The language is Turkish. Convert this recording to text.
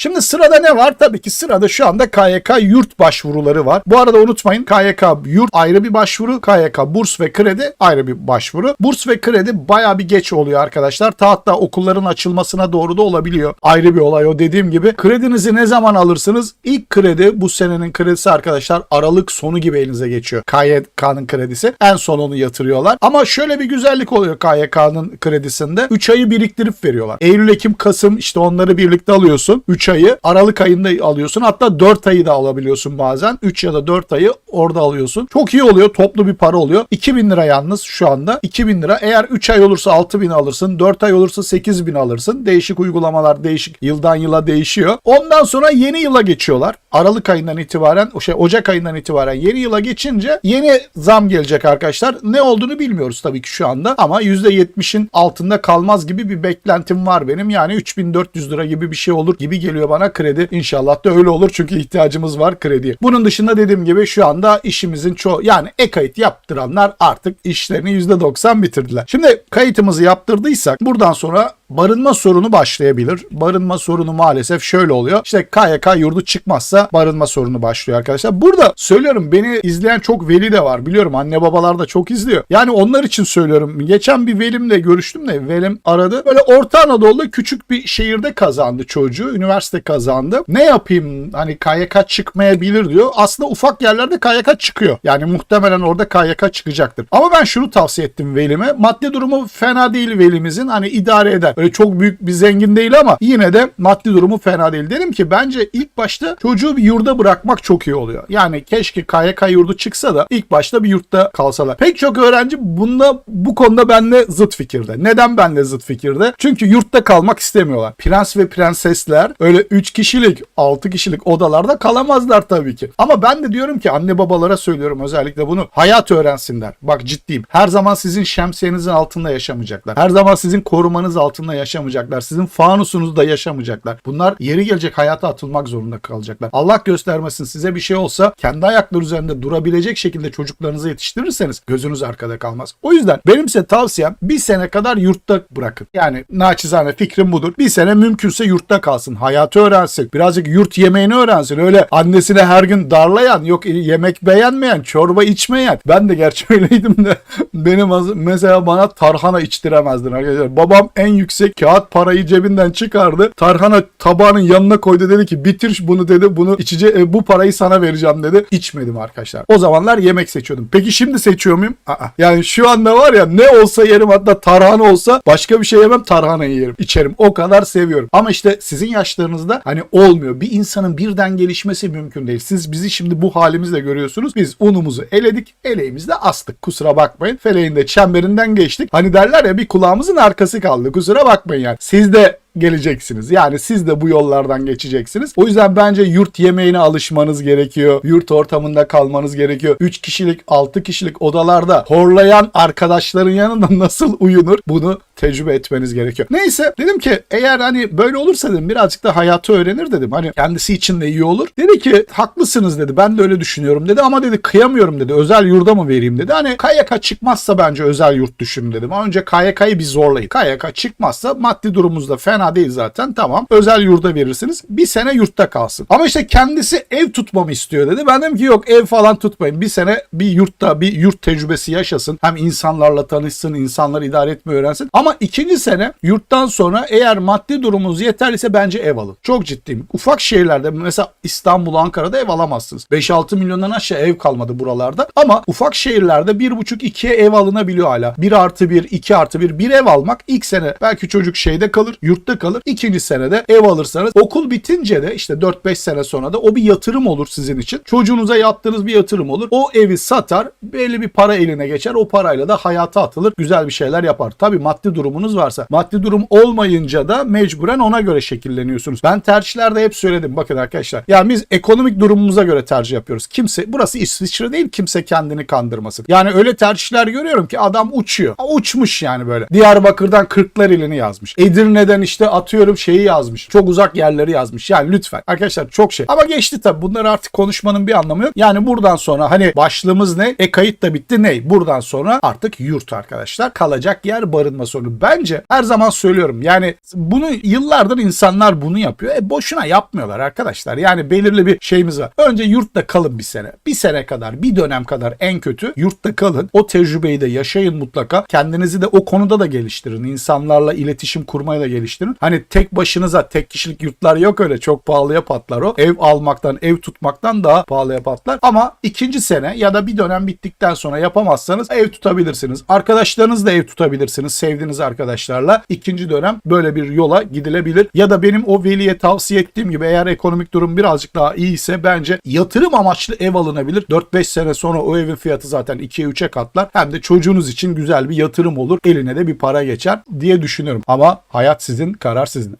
Şimdi sırada ne var? Tabii ki sırada şu anda KYK yurt başvuruları var. Bu arada unutmayın KYK yurt ayrı bir başvuru, KYK burs ve kredi ayrı bir başvuru. Burs ve kredi baya bir geç oluyor arkadaşlar. Ta hatta okulların açılmasına doğru da olabiliyor. Ayrı bir olay o dediğim gibi. Kredinizi ne zaman alırsınız? İlk kredi bu senenin kredisi arkadaşlar Aralık sonu gibi elinize geçiyor. KYK'nın kredisi. En son onu yatırıyorlar. Ama şöyle bir güzellik oluyor KYK'nın kredisinde. 3 ayı biriktirip veriyorlar. Eylül, Ekim, Kasım işte onları birlikte alıyorsun. 3 ayı Aralık ayında alıyorsun. Hatta 4 ayı da alabiliyorsun bazen. 3 ya da 4 ayı orada alıyorsun. Çok iyi oluyor. Toplu bir para oluyor. 2000 lira yalnız şu anda. 2000 lira. Eğer 3 ay olursa 6000 alırsın. 4 ay olursa 8000 alırsın. Değişik uygulamalar değişik yıldan yıla değişiyor. Ondan sonra yeni yıla geçiyorlar. Aralık ayından itibaren o şey Ocak ayından itibaren yeni yıla geçince yeni zam gelecek arkadaşlar. Ne olduğunu bilmiyoruz tabii ki şu anda ama %70'in altında kalmaz gibi bir beklentim var benim. Yani 3400 lira gibi bir şey olur gibi geliyor bana kredi. İnşallah da öyle olur çünkü ihtiyacımız var krediye. Bunun dışında dediğim gibi şu anda işimizin çoğu yani e-kayıt yaptıranlar artık işlerini %90 bitirdiler. Şimdi kayıtımızı yaptırdıysak buradan sonra barınma sorunu başlayabilir. Barınma sorunu maalesef şöyle oluyor. İşte KYK yurdu çıkmazsa barınma sorunu başlıyor arkadaşlar. Burada söylüyorum beni izleyen çok veli de var. Biliyorum anne babalar da çok izliyor. Yani onlar için söylüyorum. Geçen bir velimle görüştüm de velim aradı. Böyle Orta Anadolu'da küçük bir şehirde kazandı çocuğu. Üniversite kazandı. Ne yapayım hani KYK çıkmayabilir diyor. Aslında ufak yerlerde KYK çıkıyor. Yani muhtemelen orada KYK çıkacaktır. Ama ben şunu tavsiye ettim velime. Maddi durumu fena değil velimizin. Hani idare eder. Öyle çok büyük bir zengin değil ama yine de maddi durumu fena değil. Dedim ki bence ilk başta çocuğu bir yurda bırakmak çok iyi oluyor. Yani keşke KYK yurdu çıksa da ilk başta bir yurtta kalsalar. Pek çok öğrenci bunda bu konuda benle zıt fikirde. Neden benle zıt fikirde? Çünkü yurtta kalmak istemiyorlar. Prens ve prensesler öyle 3 kişilik, 6 kişilik odalarda kalamazlar tabii ki. Ama ben de diyorum ki anne babalara söylüyorum özellikle bunu. Hayat öğrensinler. Bak ciddiyim. Her zaman sizin şemsiyenizin altında yaşamayacaklar. Her zaman sizin korumanız altında yaşamayacaklar. Sizin fanusunuzda yaşamayacaklar. Bunlar yeri gelecek hayata atılmak zorunda kalacaklar. Allah göstermesin size bir şey olsa kendi ayakları üzerinde durabilecek şekilde çocuklarınızı yetiştirirseniz gözünüz arkada kalmaz. O yüzden benim size tavsiyem bir sene kadar yurtta bırakın. Yani naçizane fikrim budur. Bir sene mümkünse yurtta kalsın. Hayatı öğrensin. Birazcık yurt yemeğini öğrensin. Öyle annesine her gün darlayan, yok yemek beğenmeyen, çorba içmeyen. Ben de gerçi öyleydim de benim mesela bana tarhana içtiremezdin arkadaşlar. Babam en yüksek kağıt parayı cebinden çıkardı. Tarhana tabağının yanına koydu dedi ki bitir bunu dedi. Bunu içece e, bu parayı sana vereceğim dedi. İçmedim arkadaşlar. O zamanlar yemek seçiyordum. Peki şimdi seçiyor muyum? Aa. Yani şu anda var ya ne olsa yerim hatta tarhana olsa başka bir şey yemem tarhanayı yerim. içerim. O kadar seviyorum. Ama işte sizin yaşlarınızda hani olmuyor. Bir insanın birden gelişmesi mümkün değil. Siz bizi şimdi bu halimizle görüyorsunuz. Biz unumuzu eledik. Eleğimizde astık. Kusura bakmayın. Feleğin de çemberinden geçtik. Hani derler ya bir kulağımızın arkası kaldı. Kusura bakmayın yani. Siz de geleceksiniz. Yani siz de bu yollardan geçeceksiniz. O yüzden bence yurt yemeğine alışmanız gerekiyor. Yurt ortamında kalmanız gerekiyor. 3 kişilik, 6 kişilik odalarda horlayan arkadaşların yanında nasıl uyunur? Bunu tecrübe etmeniz gerekiyor. Neyse dedim ki eğer hani böyle olursa dedim birazcık da hayatı öğrenir dedim. Hani kendisi için de iyi olur. Dedi ki haklısınız dedi. Ben de öyle düşünüyorum dedi ama dedi kıyamıyorum dedi. Özel yurda mı vereyim dedi. Hani KYK çıkmazsa bence özel yurt düşünün dedim. Önce KYK'yı bir zorlayın. KYK çıkmazsa maddi durumumuz da fena değil zaten. Tamam. Özel yurda verirsiniz. Bir sene yurtta kalsın. Ama işte kendisi ev tutmamı istiyor dedi. Ben dedim ki yok ev falan tutmayın. Bir sene bir yurtta bir yurt tecrübesi yaşasın. Hem insanlarla tanışsın, insanları idare etmeyi öğrensin. Ama ikinci sene yurttan sonra eğer maddi durumunuz yeterliyse bence ev alın. Çok ciddiyim. Ufak şehirlerde mesela İstanbul, Ankara'da ev alamazsınız. 5-6 milyondan aşağı ev kalmadı buralarda. Ama ufak şehirlerde 1,5-2'ye ev alınabiliyor hala. 1 artı 1, 2 artı 1. Bir ev almak ilk sene belki çocuk şeyde kalır, yurtta kalır. İkinci senede ev alırsanız okul bitince de işte 4-5 sene sonra da o bir yatırım olur sizin için. Çocuğunuza yaptığınız bir yatırım olur. O evi satar, belli bir para eline geçer. O parayla da hayata atılır. Güzel bir şeyler yapar. Tabii maddi durumunuz varsa. Maddi durum olmayınca da mecburen ona göre şekilleniyorsunuz. Ben tercihlerde hep söyledim. Bakın arkadaşlar. Ya biz ekonomik durumumuza göre tercih yapıyoruz. Kimse burası İsviçre değil. Kimse kendini kandırmasın. Yani öyle tercihler görüyorum ki adam uçuyor. Uçmuş yani böyle. Diyarbakır'dan Kırklareli'ni yazmış. Edirne'den işte işte atıyorum şeyi yazmış. Çok uzak yerleri yazmış. Yani lütfen. Arkadaşlar çok şey. Ama geçti tabii. Bunları artık konuşmanın bir anlamı yok. Yani buradan sonra hani başlığımız ne? E kayıt da bitti ne? Buradan sonra artık yurt arkadaşlar. Kalacak yer barınma sorunu. Bence her zaman söylüyorum. Yani bunu yıllardır insanlar bunu yapıyor. E boşuna yapmıyorlar arkadaşlar. Yani belirli bir şeyimiz var. Önce yurtta kalın bir sene. Bir sene kadar, bir dönem kadar en kötü yurtta kalın. O tecrübeyi de yaşayın mutlaka. Kendinizi de o konuda da geliştirin. İnsanlarla iletişim kurmayı da geliştirin. Hani tek başınıza tek kişilik yurtlar yok öyle. Çok pahalıya patlar o. Ev almaktan, ev tutmaktan daha pahalıya patlar. Ama ikinci sene ya da bir dönem bittikten sonra yapamazsanız ev tutabilirsiniz. Arkadaşlarınızla ev tutabilirsiniz. Sevdiğiniz arkadaşlarla. ikinci dönem böyle bir yola gidilebilir. Ya da benim o veliye tavsiye ettiğim gibi eğer ekonomik durum birazcık daha iyiyse bence yatırım amaçlı ev alınabilir. 4-5 sene sonra o evin fiyatı zaten 2'ye 3'e katlar. Hem de çocuğunuz için güzel bir yatırım olur. Eline de bir para geçer diye düşünüyorum. Ama hayat sizin, karar sizin.